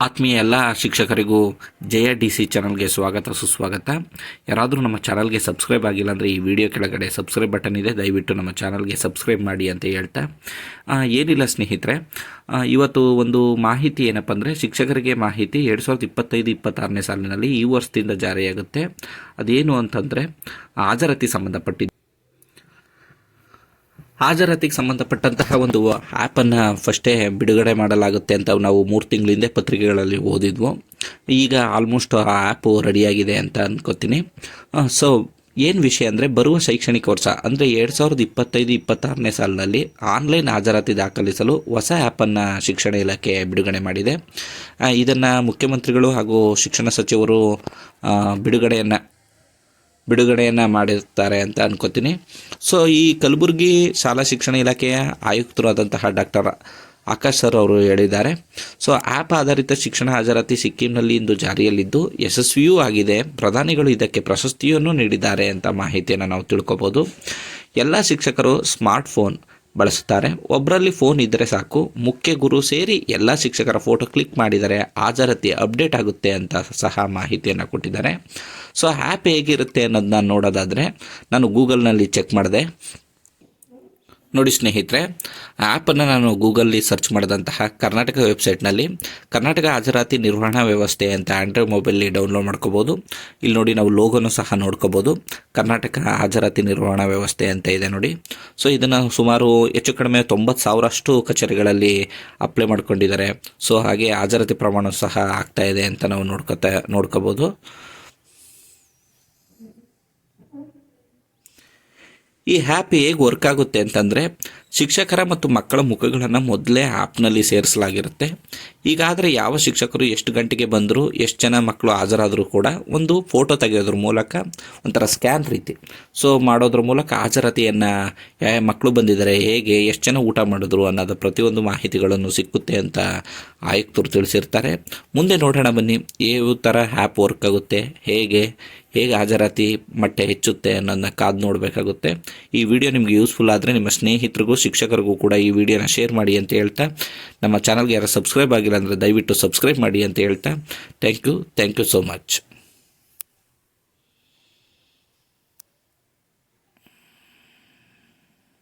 ಆತ್ಮೀಯ ಎಲ್ಲ ಶಿಕ್ಷಕರಿಗೂ ಜಯ D C ಚಾನಲ್ಗೆ ಸ್ವಾಗತ, ಸುಸ್ವಾಗತ. ಯಾರಾದರೂ ನಮ್ಮ ಚಾನಲ್ಗೆ ಸಬ್ಸ್ಕ್ರೈಬ್ ಆಗಿಲ್ಲ ಅಂದರೆ ಈ ವಿಡಿಯೋ ಕೆಳಗಡೆ ಸಬ್ಸ್ಕ್ರೈಬ್ ಬಟನ್ ಇದೆ. ದಯವಿಟ್ಟು ನಮ್ಮ ಚಾನಲ್ಗೆ ಸಬ್ಸ್ಕ್ರೈಬ್ ಮಾಡಿ ಅಂತ ಹೇಳ್ತಾ. ಏನಿಲ್ಲ ಸ್ನೇಹಿತರೆ ಇವತ್ತು ಒಂದು ಮಾಹಿತಿ ಏನಪ್ಪ ಅಂದರೆ ಶಿಕ್ಷಕರಿಗೆ ಮಾಹಿತಿ ಎರಡು ಸಾವಿರದ ಇಪ್ಪತ್ತೈದು, ಇಪ್ಪತ್ತಾರನೇ ಸಾಲಿನಲ್ಲಿ ಈ ವರ್ಷದಿಂದ ಜಾರಿಯಾಗುತ್ತೆ. ಅದೇನು ಅಂತಂದರೆ ಹಾಜರಾತಿ ಸಂಬಂಧಪಟ್ಟಿದ್ದು ಹಾಜರಾತಿಗೆ ಸಂಬಂಧಪಟ್ಟಂತಹ ಒಂದು ಆ್ಯಪನ್ನು ಫಸ್ಟೇ ಬಿಡುಗಡೆ ಮಾಡಲಾಗುತ್ತೆ ಅಂತ ನಾವು ಮೂರು ತಿಂಗಳ ಹಿಂದೆ ಪತ್ರಿಕೆಗಳಲ್ಲಿ ಓದಿದ್ವು. ಈಗ ಆಲ್ಮೋಸ್ಟ್ ಆ ಆ್ಯಪು ರೆಡಿಯಾಗಿದೆ ಅಂತ ಅಂದ್ಕೋತೀನಿ ಸೊ ಏನು ವಿಷಯ ಅಂದರೆ ಬರುವ ಶೈಕ್ಷಣಿಕ ವರ್ಷ, ಅಂದರೆ ಎರಡು ಸಾವಿರದ ಇಪ್ಪತ್ತೈದು, ಇಪ್ಪತ್ತಾರನೇ ಸಾಲಿನಲ್ಲಿ ಆನ್ಲೈನ್ ಹಾಜರಾತಿ ದಾಖಲಿಸಲು ಹೊಸ ಆ್ಯಪನ್ನು ಶಿಕ್ಷಣ ಇಲಾಖೆ ಬಿಡುಗಡೆ ಮಾಡಿದೆ. ಇದನ್ನು ಮುಖ್ಯಮಂತ್ರಿಗಳು ಹಾಗೂ ಶಿಕ್ಷಣ ಸಚಿವರು ಬಿಡುಗಡೆಯನ್ನು ಬಿಡುಗಡೆಯನ್ನು ಮಾಡಿರ್ತಾರೆ ಅಂತ ಅನ್ಕೋತೀನಿ. ಸೊ ಈ ಕಲಬುರಗಿ ಶಾಲಾ ಶಿಕ್ಷಣ ಇಲಾಖೆಯ ಆಯುಕ್ತರಾದಂತಹ ಡಾಕ್ಟರ್ ಆಕಾಶ್ ಸರ್ ಅವರು ಹೇಳಿದ್ದಾರೆ. ಸೊ ಆ್ಯಪ್ ಆಧಾರಿತ ಶಿಕ್ಷಣ ಹಾಜರಾತಿ ಸಿಕ್ಕಿಂನಲ್ಲಿ ಇಂದು ಜಾರಿಯಲ್ಲಿದ್ದು ಯಶಸ್ವಿಯೂ ಆಗಿದೆ. ಪ್ರಧಾನಿಗಳು ಇದಕ್ಕೆ ಪ್ರಶಸ್ತಿಯನ್ನು ನೀಡಿದ್ದಾರೆ ಅಂತ ಮಾಹಿತಿಯನ್ನು ನಾವು ತಿಳ್ಕೊಬೋದು. ಎಲ್ಲ ಶಿಕ್ಷಕರು ಸ್ಮಾರ್ಟ್ಫೋನ್ ಬಳಸುತ್ತಾರೆ. ಒಬ್ಬರಲ್ಲಿ ಫೋನ್ ಇದ್ದರೆ ಸಾಕು, ಮುಖ್ಯ ಗುರು ಸೇರಿ ಎಲ್ಲ ಶಿಕ್ಷಕರ ಫೋಟೋ ಕ್ಲಿಕ್ ಮಾಡಿದರೆ ಹಾಜರಾತಿ ಅಪ್ಡೇಟ್ ಆಗುತ್ತೆ ಅಂತ ಸಹ ಮಾಹಿತಿಯನ್ನು ಕೊಟ್ಟಿದ್ದಾರೆ. ಸೊ ಆ್ಯಪ್ ಹೇಗಿರುತ್ತೆ ಅನ್ನೋದನ್ನ ನೋಡೋದಾದರೆ, ನಾನು ಗೂಗಲ್ನಲ್ಲಿ ಚೆಕ್ ಮಾಡಿದೆ. ನೋಡಿ ಸ್ನೇಹಿತರೆ ಆ್ಯಪನ್ನು ನಾನು ಗೂಗಲ್ಲಿ ಸರ್ಚ್ ಮಾಡಿದಂತಹ ಕರ್ನಾಟಕ ವೆಬ್ಸೈಟ್ನಲ್ಲಿ ಕರ್ನಾಟಕ ಹಾಜರಾತಿ ನಿರ್ವಹಣಾ ವ್ಯವಸ್ಥೆ ಅಂತ ಆ್ಯಂಡ್ರಾಯ್ಡ್ ಮೊಬೈಲಲ್ಲಿ ಡೌನ್ಲೋಡ್ ಮಾಡ್ಕೋಬೋದು. ಇಲ್ಲಿ ನೋಡಿ ನಾವು ಲೋಗೋನು ಸಹ ನೋಡ್ಕೋಬೋದು. ಕರ್ನಾಟಕ ಹಾಜರಾತಿ ನಿರ್ವಹಣಾ ವ್ಯವಸ್ಥೆ ಅಂತ ಇದೆ ನೋಡಿ. ಸೊ ಇದನ್ನು ಸುಮಾರು ಹೆಚ್ಚು ಕಡಿಮೆ ತೊಂಬತ್ತು ಸಾವಿರಷ್ಟು ಕಚೇರಿಗಳಲ್ಲಿ ಅಪ್ಲೈ ಮಾಡ್ಕೊಂಡಿದ್ದಾರೆ. ಸೊ ಹಾಗೆ ಹಾಜರಾತಿ ಪ್ರಮಾಣ ಸಹ ಆಗ್ತಾ ಇದೆ ಅಂತ ನಾವು ನೋಡ್ಕೊತಾ, ನೋಡ್ಕೋಬೋದು. ಈ ಆ್ಯಪ್ ಹೇಗೆ ವರ್ಕ್ ಆಗುತ್ತೆ ಅಂತಂದರೆ ಶಿಕ್ಷಕರ ಮತ್ತು ಮಕ್ಕಳ ಮುಖಗಳನ್ನು ಮೊದಲೇ ಆ್ಯಪ್ನಲ್ಲಿ ಸೇರಿಸಲಾಗಿರುತ್ತೆ. ಈಗಾದರೆ ಯಾವ ಶಿಕ್ಷಕರು ಎಷ್ಟು ಗಂಟೆಗೆ ಬಂದರು, ಎಷ್ಟು ಜನ ಮಕ್ಕಳು ಹಾಜರಾದರೂ ಕೂಡ ಒಂದು ಫೋಟೋ ತೆಗೆಯೋದ್ರ ಮೂಲಕ ಒಂಥರ ಸ್ಕ್ಯಾನ್ ರೀತಿ. ಸೊ ಮಾಡೋದ್ರ ಮೂಲಕ ಹಾಜರಾತಿಯನ್ನು ಮಕ್ಕಳು ಬಂದಿದ್ದಾರೆ ಹೇಗೆ, ಎಷ್ಟು ಜನ ಊಟ ಮಾಡಿದ್ರು ಅನ್ನೋದು ಪ್ರತಿಯೊಂದು ಮಾಹಿತಿಗಳನ್ನು ಸಿಕ್ಕುತ್ತೆ ಅಂತ ಆಯುಕ್ತರು ತಿಳಿಸಿರ್ತಾರೆ. ಮುಂದೆ ನೋಡೋಣ ಬನ್ನಿ ಯಾವ ಥರ ಆ್ಯಪ್ ವರ್ಕ್ ಆಗುತ್ತೆ, ಹೇಗೆ ಹೇಗೆ ಹಾಜರಾತಿ ಮಟ್ಟ ಹೆಚ್ಚುತ್ತೆ ಅನ್ನೋದನ್ನ ಕಾದು ನೋಡಬೇಕಾಗುತ್ತೆ. ಈ ವಿಡಿಯೋ ನಿಮಗೆ ಯೂಸ್ಫುಲ್ ಆದರೆ ನಿಮ್ಮ ಸ್ನೇಹಿತರಿಗೂ, ಶಿಕ್ಷಕರಿಗೂ ಕೂಡ ಈ ವಿಡಿಯೋನ ಶೇರ್ ಮಾಡಿ ಅಂತ ಹೇಳ್ತಾ, ನಮ್ಮ ಚಾನಲ್ಗೆ ಯಾರು ಸಬ್ಸ್ಕ್ರೈಬ್ ಆಗಿಲ್ಲ ಅಂದರೆ ದಯವಿಟ್ಟು ಸಬ್ಸ್ಕ್ರೈಬ್ ಮಾಡಿ ಅಂತ ಹೇಳ್ತಾ. Thank you thank you so much